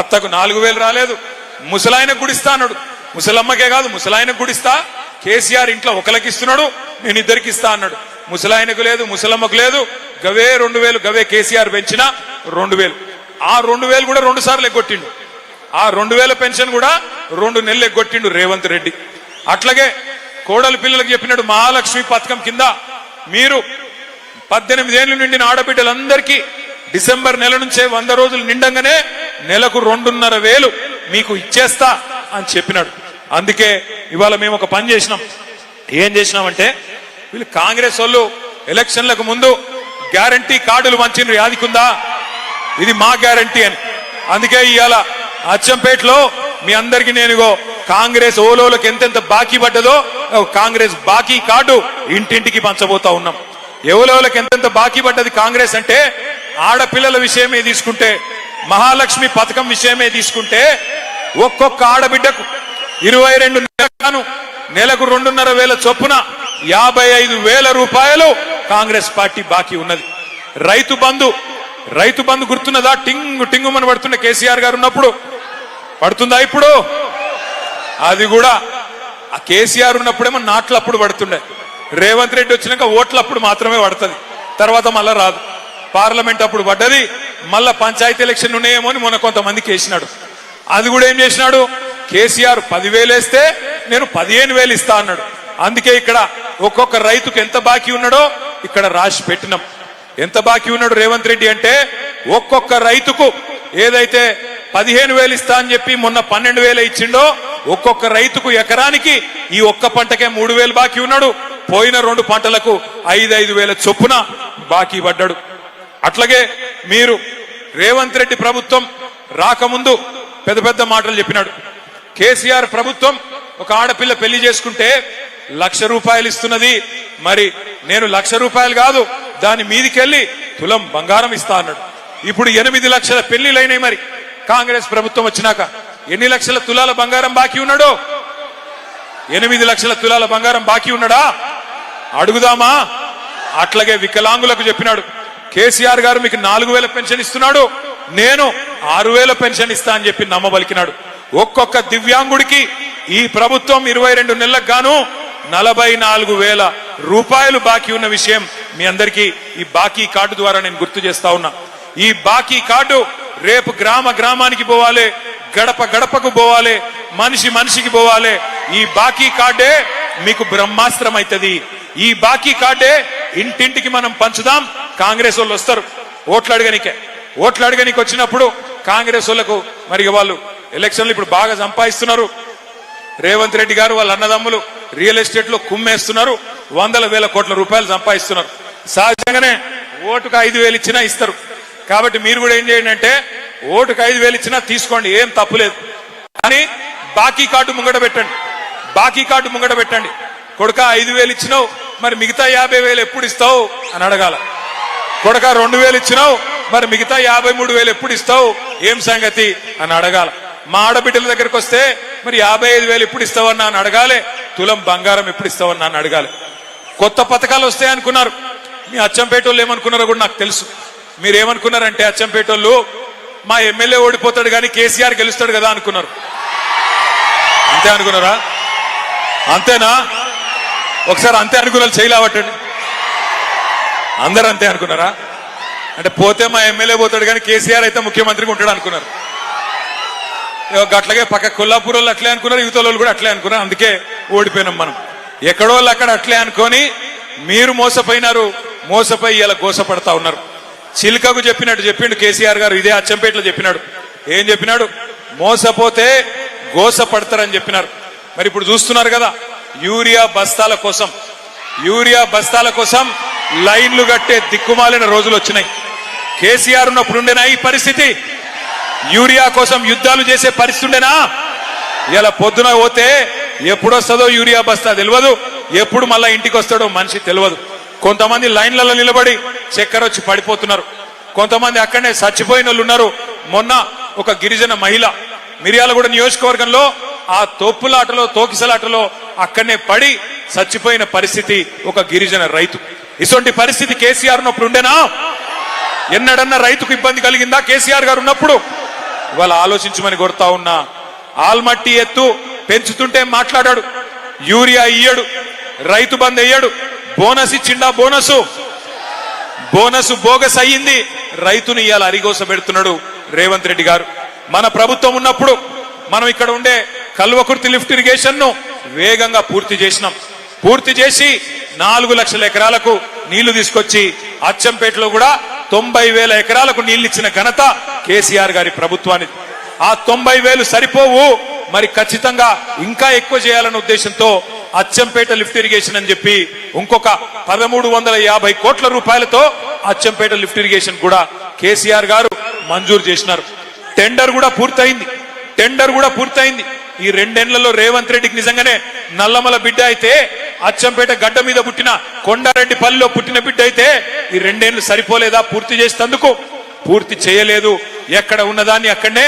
అత్తకు నాలుగు వేలు రాలేదు. ముసలాయన గుడిస్తా అన్నాడు ముసలమ్మకే కాదు ముసలాయన గుడిస్తా. కేసీఆర్ ఇంట్లో ఒకరికి ఇస్తున్నాడు నేను ఇద్దరికి ఇస్తా అన్నాడు. ముసలాయనకు లేదు ముసలమ్మకు లేదు. గవే రెండు వేలు గవే కేసీఆర్ పెంచిన రెండు వేలు. ఆ రెండు వేలు కూడా రెండు సార్లు ఎగ్గొట్టిండు. ఆ రెండు వేల పెన్షన్ కూడా రెండు నెలలు ఎగ్గొట్టిండు రేవంత్ రెడ్డి. అట్లాగే కోడలి పిల్లలకు చెప్పినట్టు మహాలక్ష్మి పథకం కింద. మీరు పద్దెనిమిది ఏళ్ళు నిండిన ఆడబిడ్డలందరికీ డిసెంబర్ నెల నుంచే వంద రోజులు నిండంగానే నెలకు రెండున్నర వేలు మీకు ఇచ్చేస్తా అని చెప్పినాడు. అందుకే ఇవాళ మేము ఒక పని చేసినాం. ఏం చేసినామంటే వీళ్ళు కాంగ్రెస్ వాళ్ళు ఎలక్షన్లకు ముందు గ్యారంటీ కార్డులు మంచి యాదికుందా? ఇది మా గ్యారంటీ అని. అందుకే ఇవాళ అచ్చంపేటలో మీ అందరికి నేనుగో కాంగ్రెస్ ఓలోలకు ఎంతెంత బాకీ పడ్డదో ఓ కాంగ్రెస్ బాకీ కార్డు ఇంటింటికి పంచబోతా ఉన్నాం. ఎవలోలకు ఎంతెంత బాకీ పడ్డది కాంగ్రెస్ అంటే ఆడపిల్లల విషయమే తీసుకుంటే మహాలక్ష్మి పథకం విషయమే తీసుకుంటే ఒక్కొక్క ఆడబిడ్డకు ఇరవై రెండు నెలలను నెలకు రెండున్నర వేల చొప్పున యాభై ఐదు వేల రూపాయలు కాంగ్రెస్ పార్టీ బాకీ ఉన్నది. రైతు బంధు రైతు బంధు గుర్తున్నదా? టింగు టింగుమని పడుతున్న కేసీఆర్ గారు ఉన్నప్పుడు. పడుతుందా ఇప్పుడు? అది కూడా. ఆ కేసీఆర్ ఉన్నప్పుడేమో నాట్లప్పుడు పడుతుండే. రేవంత్ రెడ్డి వచ్చినాక ఓట్లప్పుడు మాత్రమే పడుతుంది. తర్వాత మళ్ళా రాదు. పార్లమెంట్ అప్పుడు పడ్డది. మళ్ళా పంచాయతీ ఎలక్షన్ ఉన్నాయేమో అని మొన్న కొంతమందికి వేసినాడు. అది కూడా ఏం చేసినాడు? కేసీఆర్ పదివేలు వేస్తే నేను పదిహేను వేలు ఇస్తా అన్నాడు. అందుకే ఇక్కడ ఒక్కొక్క రైతుకు ఎంత బాకీ ఉన్నాడో ఇక్కడ రాసి పెట్టినాం. ఎంత బాకీ ఉన్నాడు రేవంత్ రెడ్డి అంటే ఒక్కొక్క రైతుకు ఏదైతే పదిహేను వేలు ఇస్తా అని చెప్పి మొన్న పన్నెండు వేలు ఇచ్చిండో ఒక్కొక్క రైతుకు ఎకరానికి ఈ ఒక్క పంటకే మూడు వేలు బాకీ ఉన్నాడు. పోయిన రెండు పంటలకు ఐదు ఐదు వేల చొప్పున బాకీ పడ్డాడు. అట్లాగే మీరు రేవంత్ రెడ్డి ప్రభుత్వం రాకముందు పెద్ద పెద్ద మాటలు చెప్పినాడు. కేసీఆర్ ప్రభుత్వం ఒక ఆడపిల్ల పెళ్ళి చేసుకుంటే లక్ష రూపాయలు ఇస్తున్నది. మరి నేను లక్ష రూపాయలు కాదు దాని మీదికెళ్ళి తులం బంగారం ఇస్తా అన్నాడు. ఇప్పుడు ఎనిమిది లక్షల పెళ్ళిలైనాయి మరి. కాంగ్రెస్ ప్రభుత్వం వచ్చినాక ఎన్ని లక్షల తులాల బంగారం బాకీ ఉన్నాడో? ఎనిమిది లక్షల తులాల బంగారం బాకీ ఉన్నాడా? అడుగుదామా? అట్లాగే వికలాంగులకు చెప్పినాడు. కేసీఆర్ గారు మీకు నాలుగు వేల పెన్షన్ ఇస్తున్నాడు. నేను ఆరు వేల పెన్షన్ ఇస్తా అని చెప్పి నమ్మబలికినాడు. ఒక్కొక్క దివ్యాంగుడికి ఈ ప్రభుత్వం ఇరవై రెండు నెలలకు గాను నలభై నాలుగు వేల రూపాయలు బాకీ ఉన్న విషయం మీ అందరికీ ఈ బాకీ కార్డు ద్వారా నేను గుర్తు చేస్తా ఉన్నా. ఈ బాకీ కార్డు రేపు గ్రామ గ్రామానికి పోవాలి గడప గడపకు పోవాలి మనిషి మనిషికి పోవాలి. ఈ బాకీ కార్డే మీకు బ్రహ్మాస్త్రం అవుతుంది. ఈ బాకీ కార్డే ఇంటింటికి మనం పంచుదాం. కాంగ్రెస్ వాళ్ళు వస్తారు. ఓట్లు అడగనికే. ఓట్లు అడగనికి వచ్చినప్పుడు కాంగ్రెస్ వాళ్ళకు మరి వాళ్ళు ఎలక్షన్లు ఇప్పుడు బాగా సంపాదిస్తున్నారు. రేవంత్ రెడ్డి గారు వాళ్ళ అన్నదమ్ములు రియల్ ఎస్టేట్లో కుమ్మేస్తున్నారు. వందల వేల కోట్ల రూపాయలు సంపాదిస్తున్నారు. సహజంగానే ఓటుకు ఐదు వేలు ఇచ్చినా ఇస్తారు. కాబట్టి మీరు కూడా ఏం చేయండి అంటే ఓటుకు ఐదు వేలు ఇచ్చినా తీసుకోండి ఏం తప్పులేదు కానీ బాకీ కార్డు ముంగట పెట్టండి. బాకీ కార్డు ముంగట పెట్టండి. కొడుక ఐదు వేలు ఇచ్చినావు మరి మిగతా యాభై వేలు ఎప్పుడు ఇస్తావు అని అడగాల. కొడక రెండు వేలు ఇచ్చినావు మరి మిగతా యాభై మూడు వేలు ఎప్పుడు ఇస్తావు? ఏం సంగతి? అని అడగాల. మా ఆడబిడ్డల దగ్గరకు వస్తే మరి యాభై ఐదు వేలు ఎప్పుడు ఇస్తావన్నా అని అడగాలి. తులం బంగారం ఎప్పుడు ఇస్తావన్నా అని అడగాలి. కొత్త పథకాలు వస్తాయి అనుకున్నారు. మీ అచ్చంపేట వాళ్ళు ఏమనుకున్నారో కూడా నాకు తెలుసు. మీరు ఏమనుకున్నారంటే అచ్చంపేట వాళ్ళు మా ఎమ్మెల్యే ఓడిపోతాడు కానీ కేసీఆర్ గెలుస్తాడు కదా అనుకున్నారు. అంతే అనుకున్నారా? అంతేనా? ఒకసారి అంతే అనుకున్నారు చేయలేవటండి. అందరు అంతే అనుకున్నారా? అంటే పోతే మా ఎమ్మెల్యే పోతాడు కానీ కేసీఆర్ అయితే ముఖ్యమంత్రిగా ఉంటాడు అనుకున్నారు. అట్లాగే పక్క కొల్లాపూర్ వాళ్ళు అట్లే అనుకున్నారు యువత వాళ్ళు కూడా అట్లే అనుకున్నారు అందుకే ఓడిపోయినాం మనం. ఎక్కడో వాళ్ళు అక్కడ అట్లే అనుకొని మీరు మోసపోయినారు మోసపోయి ఇలా గోసపడతా ఉన్నారు. చిలుకకు చెప్పినట్టు చెప్పిండు కేసీఆర్ గారు ఇదే అచ్చంపేటలో చెప్పినాడు. ఏం చెప్పినాడు? మోసపోతే గోసపడతారని చెప్పినారు. మరి ఇప్పుడు చూస్తున్నారు కదా యూరియా బస్తాల కోసం యూరియా బస్తాల కోసం లైన్లు కట్టే దిక్కుమాలిన రోజులు వచ్చినాయి. కేసీఆర్ ఉన్నప్పుడు ఉండేనా ఈ పరిస్థితి? యూరియా కోసం యుద్ధాలు చేసే పరిస్థితి ఉండేనా? ఇలా పొద్దున పోతే ఎప్పుడొస్తుందో యూరియా బస్తా తెలియదు ఎప్పుడు మళ్ళా ఇంటికి వస్తాడో మనిషి తెలియదు కొంతమంది లైన్లలో నిలబడి చక్కెర వచ్చి పడిపోతున్నారు. కొంతమంది అక్కడనే చచ్చిపోయిన వాళ్ళు ఉన్నారు. మొన్న ఒక గిరిజన మహిళ మిర్యాలగూడ నియోజకవర్గంలో ఆ తోపులాటలో తోకిసలాటలో అక్కడనే పడి చచ్చిపోయిన పరిస్థితి ఒక గిరిజన రైతు. ఇటువంటి పరిస్థితి కేసీఆర్ ఉన్నప్పుడు ఉండేనా? ఎన్నడన్నా రైతుకు ఇబ్బంది కలిగిందా కేసీఆర్ గారు ఉన్నప్పుడు? ఇవాళ ఆలోచించమని కొడతా ఉన్నా. ఆల్మట్టి ఎత్తు పెంచుతుంటే మాట్లాడాడు. యూరియా ఇయ్యడు. రైతు బంద్ అయ్యాడు బోనస్ ఇచ్చిండా బోనసు? బోనస్ బోగస్ అయ్యింది. రైతుని ఇవాళ అరిగోస పెడుతున్నాడు రేవంత్ రెడ్డి గారు. మన ప్రభుత్వం ఉన్నప్పుడు మనం ఇక్కడ ఉండే కల్వకుర్తి లిఫ్ట్ ఇరిగేషన్ను వేగంగా పూర్తి చేసినాం. పూర్తి చేసి నాలుగు లక్షల ఎకరాలకు నీళ్ళు తీసుకొచ్చి అచ్చంపేటలో కూడా తొంభై వేల ఎకరాలకు నీళ్ళు ఇచ్చిన ఘనత కేసీఆర్ గారి ప్రభుత్వానికి. ఆ తొంభై వేలు సరిపోవు మరి ఖచ్చితంగా ఇంకా ఎక్కువ చేయాలన్న ఉద్దేశంతో అచ్చంపేట లిఫ్ట్ ఇరిగేషన్ అని చెప్పి ఇంకొక పదమూడు వందల యాభై కోట్ల రూపాయలతో అచ్చంపేట లిఫ్ట్ ఇరిగేషన్ కూడా కేసీఆర్ గారు మంజూరు చేసినారు. టెండర్ కూడా పూర్తయింది. టెండర్ కూడా పూర్తయింది. ఈ రెండేళ్ళలో రేవంత్ రెడ్డికి నిజంగానే నల్లమల బిడ్డ అయితే అచ్చంపేట గడ్డ మీద పుట్టిన కొండారెడ్డి పల్లిలో పుట్టిన బిడ్డ అయితే ఈ రెండేళ్ళు సరిపోలేదా? పూర్తి చేసేందుకు పూర్తి చేయలేదు. ఎక్కడ ఉన్నదాన్ని అక్కడనే